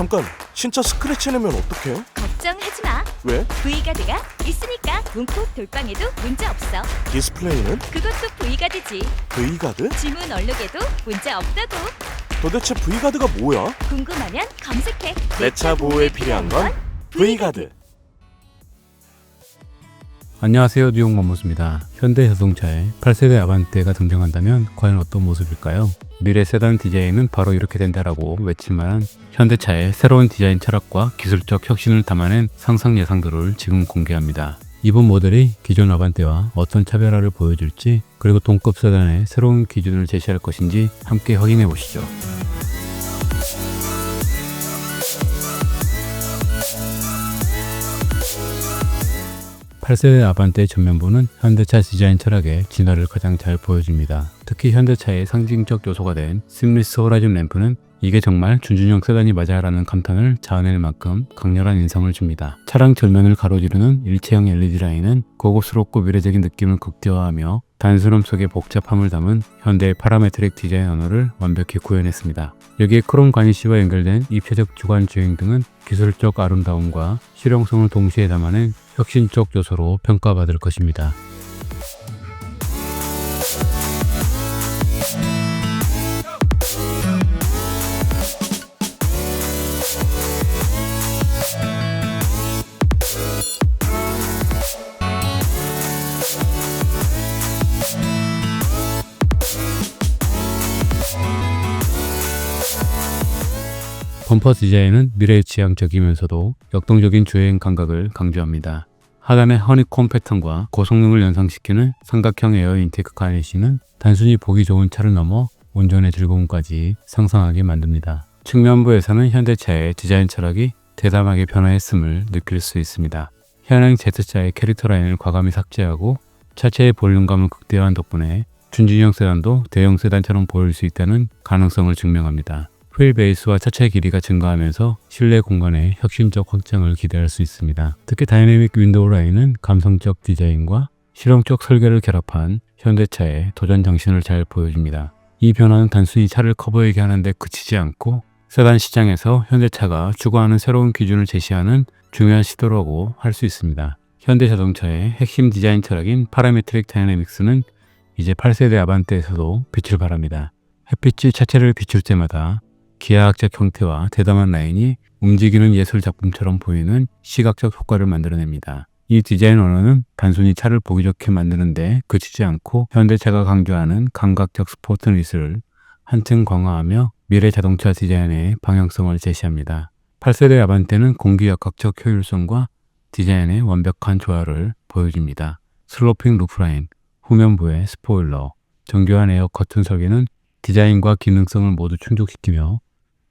잠깐 진짜 스크래치 내면 어떡해? 걱정하지 마. 왜? V가드가 있으니까 문콕 돌방에도 문제 없어. 디스플레이는 그것도 V가드지. V가드? 지문 얼룩에도 문제 없다고. 도대체 V가드가 뭐야? 궁금하면 검색해. 내 차 보호에 필요한 건 V가드. 안녕하세요 뉴욕 만모스입니다. 현대 자동차의 8세대 아반떼가 등장한다면 과연 어떤 모습일까요? 미래 세단 디자인은 바로 이렇게 된다라고 외칠만한 현대차의 새로운 디자인 철학과 기술적 혁신을 담아낸 상상 예상들을 지금 공개합니다. 이번 모델이 기존 아반떼와 어떤 차별화를 보여줄지 그리고 동급 세단의 새로운 기준을 제시할 것인지 함께 확인해 보시죠. 8세대 아반떼 전면부는 현대차 디자인 철학의 진화를 가장 잘 보여줍니다. 특히 현대차의 상징적 요소가 된 심리스 호라이즌 램프는 이게 정말 준준형 세단이 맞아라는 감탄을 자아낼 만큼 강렬한 인상을 줍니다. 차량 전면을 가로지르는 일체형 LED 라인은 고급스럽고 미래적인 느낌을 극대화하며 단순함 속의 복잡함을 담은 현대의 파라메트릭 디자인 언어를 완벽히 구현했습니다. 여기에 크롬 가니쉬와 연결된 입체적 주간 주행 등은 기술적 아름다움과 실용성을 동시에 담아낸 혁신적 요소로 평가받을 것입니다. 범퍼 디자인은 미래지향적이면서도 역동적인 주행 감각을 강조합니다. 하단의 허니콤 패턴과 고성능을 연상시키는 삼각형 에어 인테이크 가니쉬는 단순히 보기 좋은 차를 넘어 운전의 즐거움까지 상상하게 만듭니다. 측면부에서는 현대차의 디자인 철학이 대담하게 변화했음을 느낄 수 있습니다. 현행 Z차의 캐릭터 라인을 과감히 삭제하고 차체의 볼륨감을 극대화한 덕분에 준준형 세단도 대형 세단처럼 보일 수 있다는 가능성을 증명합니다. 휠 베이스와 차체 길이가 증가하면서 실내 공간의 혁신적 확장을 기대할 수 있습니다. 특히 다이내믹 윈도우 라인은 감성적 디자인과 실용적 설계를 결합한 현대차의 도전 정신을 잘 보여줍니다. 이 변화는 단순히 차를 커보이게 하는데 그치지 않고 세단 시장에서 현대차가 추구하는 새로운 기준을 제시하는 중요한 시도라고 할 수 있습니다. 현대 자동차의 핵심 디자인 철학인 파라메트릭 다이내믹스는 이제 8세대 아반떼에서도 빛을 발합니다. 햇빛이 차체를 비출 때마다 기하학적 형태와 대담한 라인이 움직이는 예술 작품처럼 보이는 시각적 효과를 만들어냅니다. 이 디자인 언어는 단순히 차를 보기 좋게 만드는데 그치지 않고 현대차가 강조하는 감각적 스포츠 리스를 한층 강화하며 미래 자동차 디자인의 방향성을 제시합니다. 8세대 아반떼는 공기역학적 효율성과 디자인의 완벽한 조화를 보여줍니다. 슬로핑 루프라인, 후면부의 스포일러, 정교한 에어 커튼 설계는 디자인과 기능성을 모두 충족시키며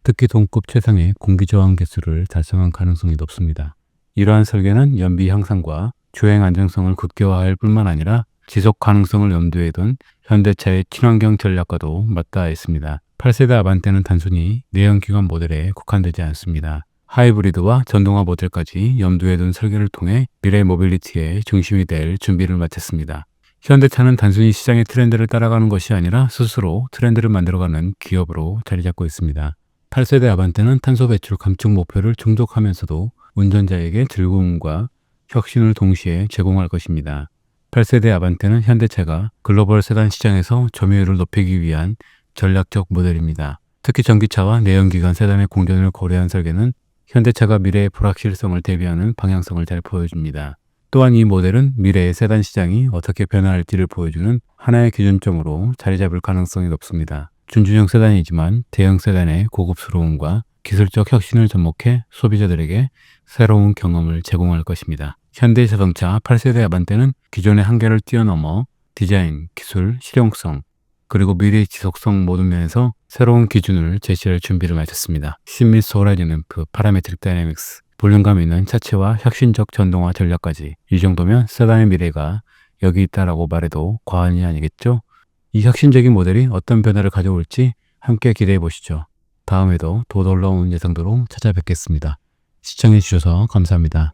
특히 동급 최상의 공기 저항 개수를 달성한 가능성이 높습니다. 이러한 설계는 연비 향상과 주행 안정성을 극대화할 뿐만 아니라 지속 가능성을 염두에 둔 현대차의 친환경 전략과도 맞닿아 있습니다. 8세대 아반떼는 단순히 내연기관 모델에 국한되지 않습니다. 하이브리드와 전동화 모델까지 염두에 둔 설계를 통해 미래 모빌리티의 중심이 될 준비를 마쳤습니다. 현대차는 단순히 시장의 트렌드를 따라가는 것이 아니라 스스로 트렌드를 만들어가는 기업으로 자리 잡고 있습니다. 8세대 아반떼는 탄소 배출 감축 목표를 충족하면서도 운전자에게 즐거움과 혁신을 동시에 제공할 것입니다. 8세대 아반떼는 현대차가 글로벌 세단 시장에서 점유율을 높이기 위한 전략적 모델입니다. 특히 전기차와 내연기관 세단의 공존을 고려한 설계는 현대차가 미래의 불확실성을 대비하는 방향성을 잘 보여줍니다. 또한 이 모델은 미래의 세단 시장이 어떻게 변화할지를 보여주는 하나의 기준점으로 자리 잡을 가능성이 높습니다. 준준형 세단이지만 대형 세단의 고급스러움과 기술적 혁신을 접목해 소비자들에게 새로운 경험을 제공할 것입니다. 현대 자동차 8세대 아반떼는 기존의 한계를 뛰어넘어 디자인, 기술, 실용성, 그리고 미래 지속성 모든 면에서 새로운 기준을 제시할 준비를 마쳤습니다. 심미스 호라이즌 램프, 파라메트릭 다이내믹스, 볼륨감 있는 차체와 혁신적 전동화 전략까지 이 정도면 세단의 미래가 여기 있다라고 말해도 과언이 아니겠죠? 이 혁신적인 모델이 어떤 변화를 가져올지 함께 기대해 보시죠. 다음에도 더 놀라운 예상도로 찾아뵙겠습니다. 시청해 주셔서 감사합니다.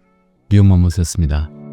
뉴욕 마무스였습니다.